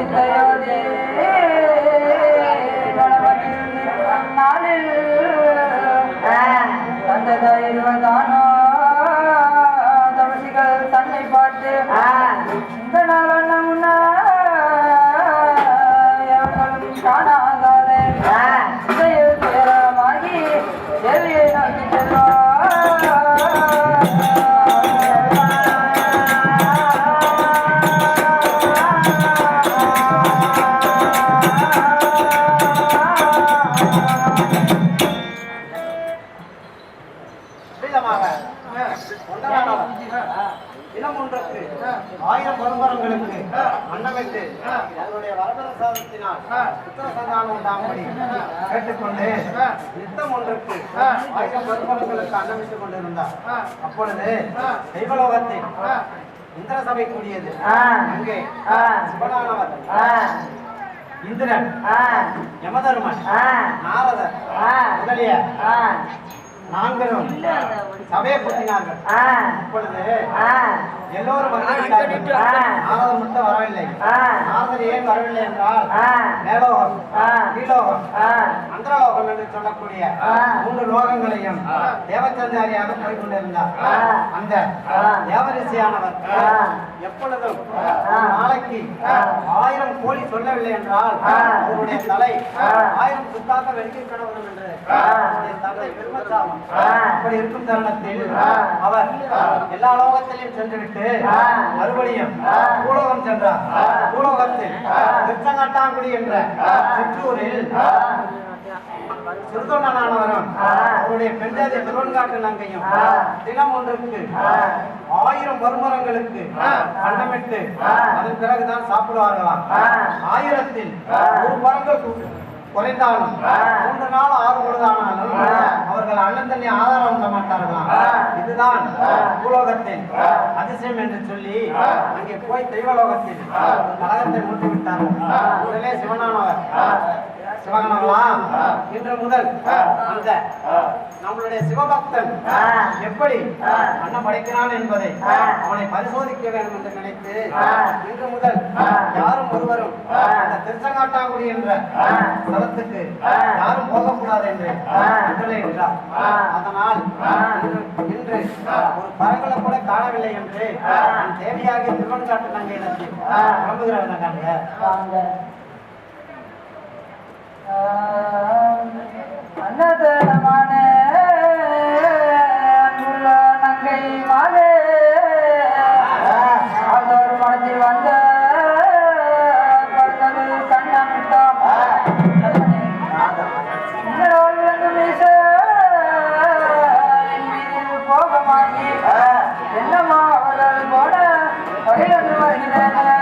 Віддаю. அன்னமிட்டு அவருடைய வரப்பிரசாதத்தினால் புத்திர சந்தானம் உண்டாகும்படி கேட்டுக்கொண்டு யுத்தம் ஒன்றுக்கு ஆயிரம் பரம்பரங்களுக்கு அன்னமிட்டுக் கொண்டிருந்தார். அப்பொழுது தெய்வலோகத்தில் இந்திர சபை கூடியது அங்கே சிவனானவர் இந்திரன் யமதர்மன் நாரதர் முதலிய நான்களும் சபையை கூட்டினார்கள். அப்பொழுது எல்லோரும் வந்து நாரதர் மட்டும் வரவில்லை நாரதர் ஏன் வரவில்லை என்றால் மேலோகம் கீழோகம் அந்தரலோகம் என்று சொல்லக்கூடிய மூன்று லோகங்களையும் தேவச்சந்தாரியாக போய் கொண்டிருந்தார் அந்த தேவரிசியானவர் எப்பொழுதும் நாளைக்கு ஆயிரம் கோடி சொல்லவில்லை என்றால் அவருடைய தலை ஆயிரம் சுத்தாக வெடிக்க கடவுளும் என்று தலை பெருமச்சாமம் அப்படி இருக்கும் தருணத்தில் அவர் எல்லா லோகத்திலையும் சென்றுவிட்டு மறுபடியும் பூலோகம் சென்றார். திருச்சங்கட்டாங்குடி என்ற சிற்றூரில் சிறுதொண்டனானவரும் அவருடைய பெண்டாதி திருவன்காட்டு நங்கையும் தினம் ஒன்றுக்கு ஆயிரம் வருமரங்களுக்கு அன்னமிட்டு அதன் பிறகுதான் சாப்பிடுவார்களாம். ஆயிரத்தில் ஒரு பரங்கள் கு- குறைந்தாலும் மூன்று நாள் ஆறு பொழுதானாலும் அவர்கள் அண்ணன் தண்ணி ஆதாரம் உண்ண மாட்டார்களாம் இதுதான் பூலோகத்தில் அதிசயம் என்று சொல்லி அங்கே போய் தெய்வலோகத்தில் கழகத்தை மூட்டி விட்டார்கள். உடனே சிவனானவர் சிவகணங்களா இன்று முதல் அந்த நம்மளுடைய சிவபக்தன் எப்படி அன்னம் படைக்கிறான் என்பதை அவனை பரிசோதிக்க வேண்டும் என்று நினைத்து இன்று முதல் யாரும் ஒருவரும் அந்த திருச்சங்காட்டாங்குடி என்ற ஸ்தலத்துக்கு யாரும் போகக்கூடாது என்று கட்டளையிட்டார் அதனால் இன்று ஒரு பரங்களை கூட காணவில்லை என்று என் தேவியாகிய திருவன்காட்டு நங்கையிடத்தில் கிளம்புகிறவன் காட்டுங்க அன்னதனமான அன்புள்ள நங்கை மாலே. ஆதோர் மனதில் வந்த வந்து என்னம்மா அவர்கள் பகிர்ந்து வருகிறேன்.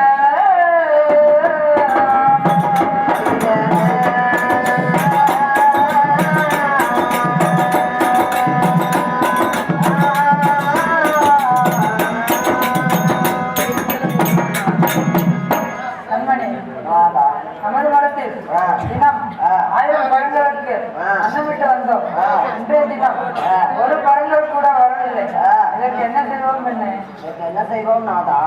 என்ன செய்வோம் நாதா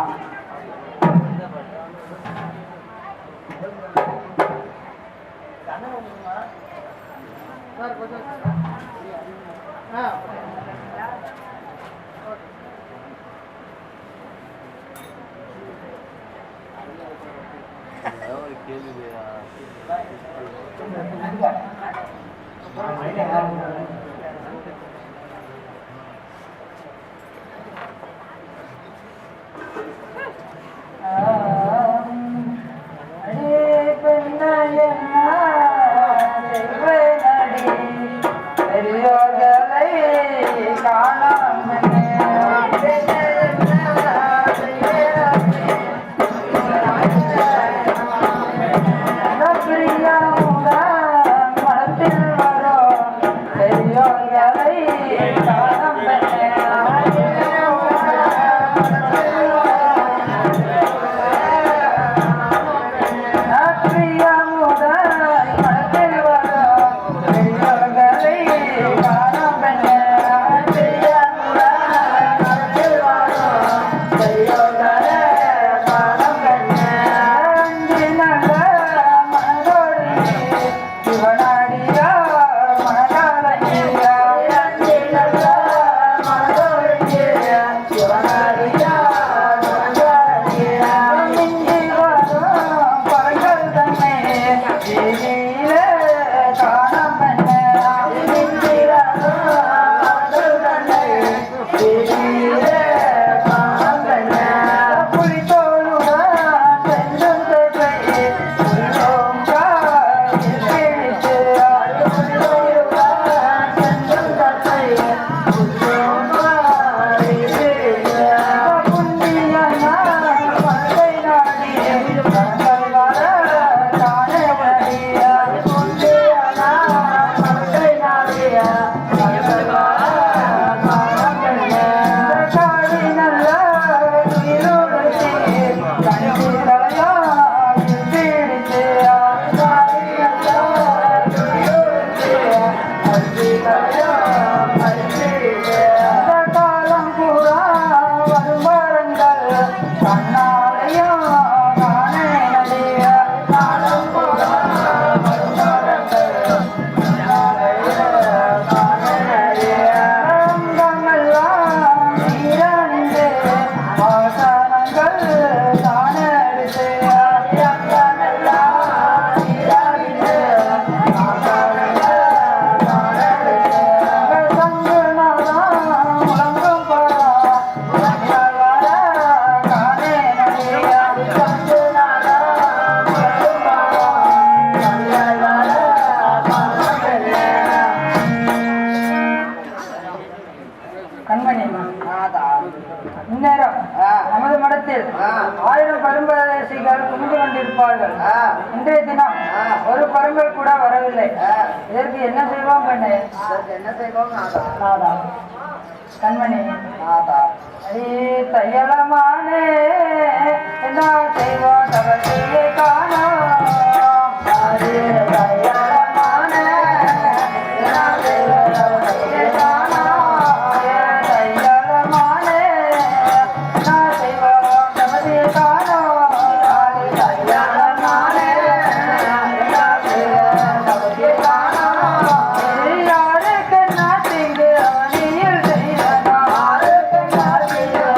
அடே நமது மடத்தில் ஆயிரம் பரம்பரசிகள் குவிந்து கொண்டிருப்பார்கள். இன்றைய தினம் ஒரு பரம்பல் கூட வரவில்லை. இதற்கு என்ன செய்வோம் பெண்ணே? என்ன செய்வோம்? கண்மணி. தையலமானே என்ன செய்வோம் தவறு